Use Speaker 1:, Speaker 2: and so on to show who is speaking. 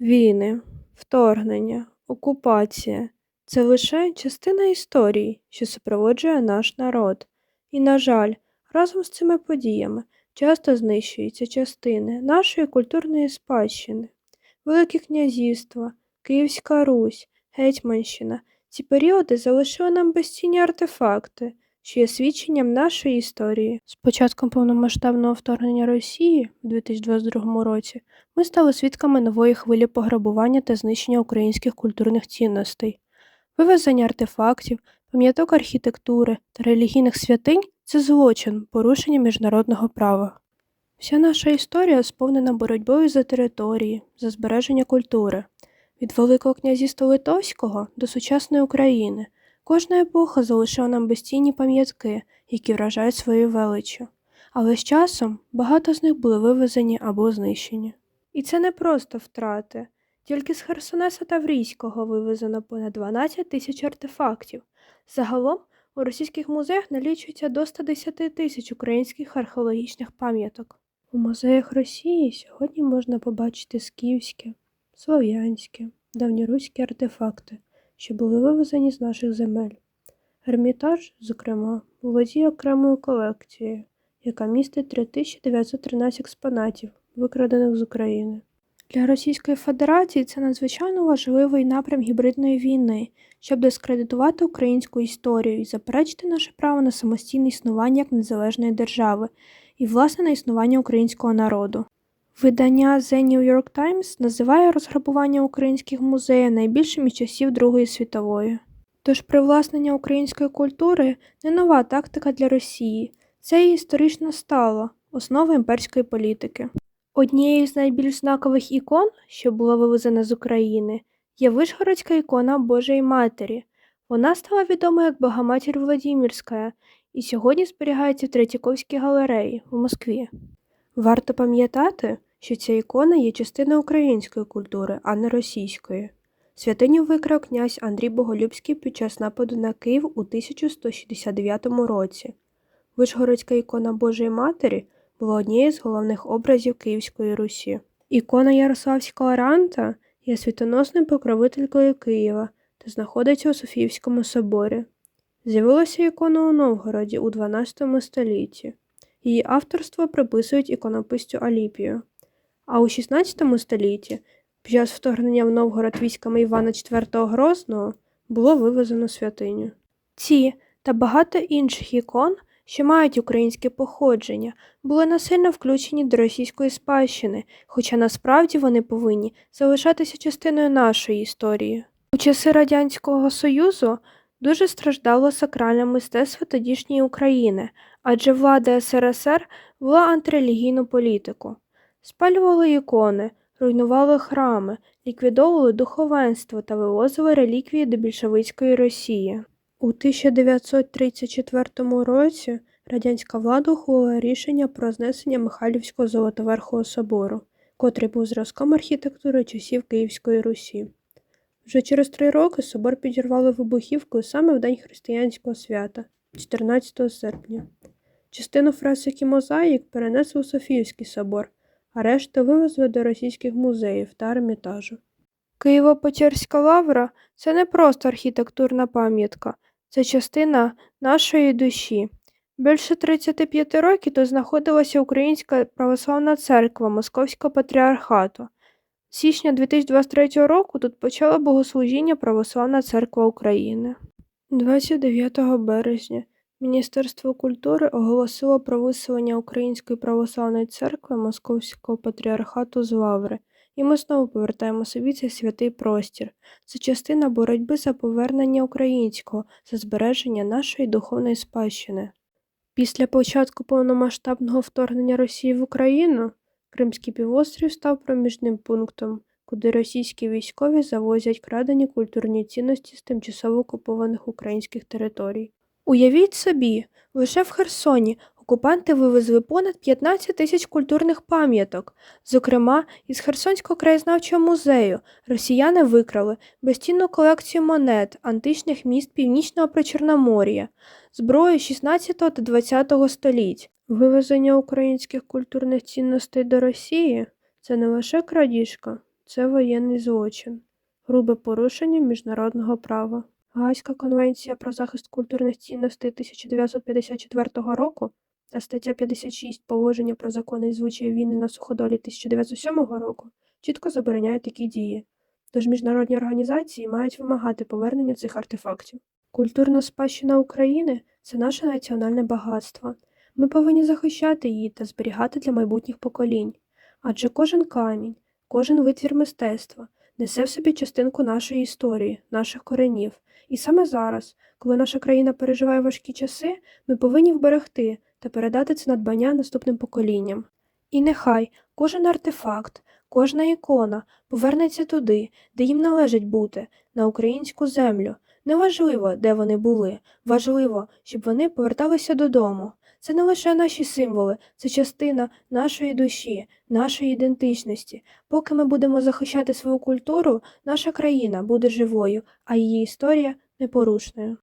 Speaker 1: Війни, вторгнення, окупація це лише частина історії, що супроводжує наш народ. І, на жаль, разом з цими подіями часто знищуються частини нашої культурної спадщини. Велике князівство, Київська Русь, Гетьманщина ці періоди залишили нам безцінні артефакти, що є свідченням нашої історії. З початком повномасштабного вторгнення Росії у 2022 році ми стали свідками нової хвилі пограбування та знищення українських культурних цінностей. Вивезення артефактів, пам'яток архітектури та релігійних святинь це злочин, порушення міжнародного права. Вся наша історія сповнена боротьбою за території, за збереження культури. Від Великого князівства Литовського до сучасної України кожна епоха залишила нам безцінні пам'ятки, які вражають своєю величчю. Але з часом багато з них були вивезені або знищені. І це не просто втрати. Тільки з Херсонеса Таврійського вивезено понад 12 тисяч артефактів. Загалом у російських музеях налічується до 110 тисяч українських археологічних пам'яток. У музеях Росії сьогодні можна побачити скіфське, слов'янське, давньоруські артефакти, що були вивезені з наших земель. Ермітаж, зокрема, володіє окремою колекцією, яка містить 3913 експонатів, викрадених з України. Для Російської Федерації це надзвичайно важливий напрям гібридної війни, щоб дискредитувати українську історію і заперечити наше право на самостійне існування як незалежної держави і власне на існування українського народу. Видання The New York Times називає розграбування українських музеїв найбільшим із часів Другої світової. Тож привласнення української культури не нова тактика для Росії, це і історично стало основа імперської політики. Однією з найбільш знакових ікон, що була вивезена з України, є Вишгородська ікона Божої Матері. Вона стала відома як Богоматір Владимирська і сьогодні зберігається в Третьяковській галереї в Москві. Варто пам'ятати, що ця ікона є частиною української культури, а не російської. Святиню викрав князь Андрій Боголюбський під час нападу на Київ у 1169 році. Вишгородська ікона Божої Матері була однією з головних образів Київської Русі. Ікона Ярославського ранта є світоносною покровителькою Києва та знаходиться у Софіївському соборі. З'явилася ікона у Новгороді у 12 столітті. Її авторство приписують іконописцю Аліпію. А у 16 столітті, під час вторгнення в Новгород військами Івана IV Грозного, було вивезено святиню. Ці та багато інших ікон, що мають українське походження, були насильно включені до російської спадщини, хоча насправді вони повинні залишатися частиною нашої історії. У часи Радянського Союзу дуже страждало сакральне мистецтво тодішньої України, адже влада СРСР вела антирелігійну політику. Спалювали ікони, руйнували храми, ліквідовували духовенство та вивозили реліквії до більшовицької Росії. У 1934 році радянська влада ухвалила рішення про знесення Михайлівського Золотоверхого собору, котрий був зразком архітектури часів Київської Русі. Вже через три роки собор підірвали вибухівкою саме в день християнського свята, 14 серпня. Частину фресок і мозаїк перенесли у Софіївський собор, а решту вивезли до російських музеїв та ермітажу. Києво-Печерська лавра це не просто архітектурна пам'ятка, це частина нашої душі. Більше 35 років тут знаходилася Українська православна церква Московського патріархату. З січня 2023 року тут почала богослужіння Православна церква України. 29 березня Міністерство культури оголосило про виселення Української православної церкви Московського патріархату з Лаври, і ми знову повертаємо собі цей святий простір. Це частина боротьби за повернення українського, за збереження нашої духовної спадщини. Після початку повномасштабного вторгнення Росії в Україну Кримський півострів став проміжним пунктом, куди російські військові завозять крадені культурні цінності з тимчасово окупованих українських територій. Уявіть собі, лише в Херсоні окупанти вивезли понад 15 тисяч культурних пам'яток. Зокрема, із Херсонського краєзнавчого музею росіяни викрали безцінну колекцію монет античних міст Північного Причорномор'я, зброю 16 та 20 століть. Вивезення українських культурних цінностей до Росії це не лише крадіжка, це воєнний злочин, грубе порушення міжнародного права. Гаазька конвенція про захист культурних цінностей 1954 року та стаття 56 положення про закони і звичаї війни на суходолі 1907 року чітко забороняють такі дії. Тож міжнародні організації мають вимагати повернення цих артефактів. Культурна спадщина України це наше національне багатство. Ми повинні захищати її та зберігати для майбутніх поколінь. Адже кожен камінь, кожен витвір мистецтва несе в собі частинку нашої історії, наших коренів. І саме зараз, коли наша країна переживає важкі часи, ми повинні вберегти та передати це надбання наступним поколінням. І нехай кожен артефакт, кожна ікона повернеться туди, де їм належить бути, на українську землю. Неважливо, де вони були, важливо, щоб вони поверталися додому. Це не лише наші символи, це частина нашої душі, нашої ідентичності. Поки ми будемо захищати свою культуру, наша країна буде живою, а її історія непорушною.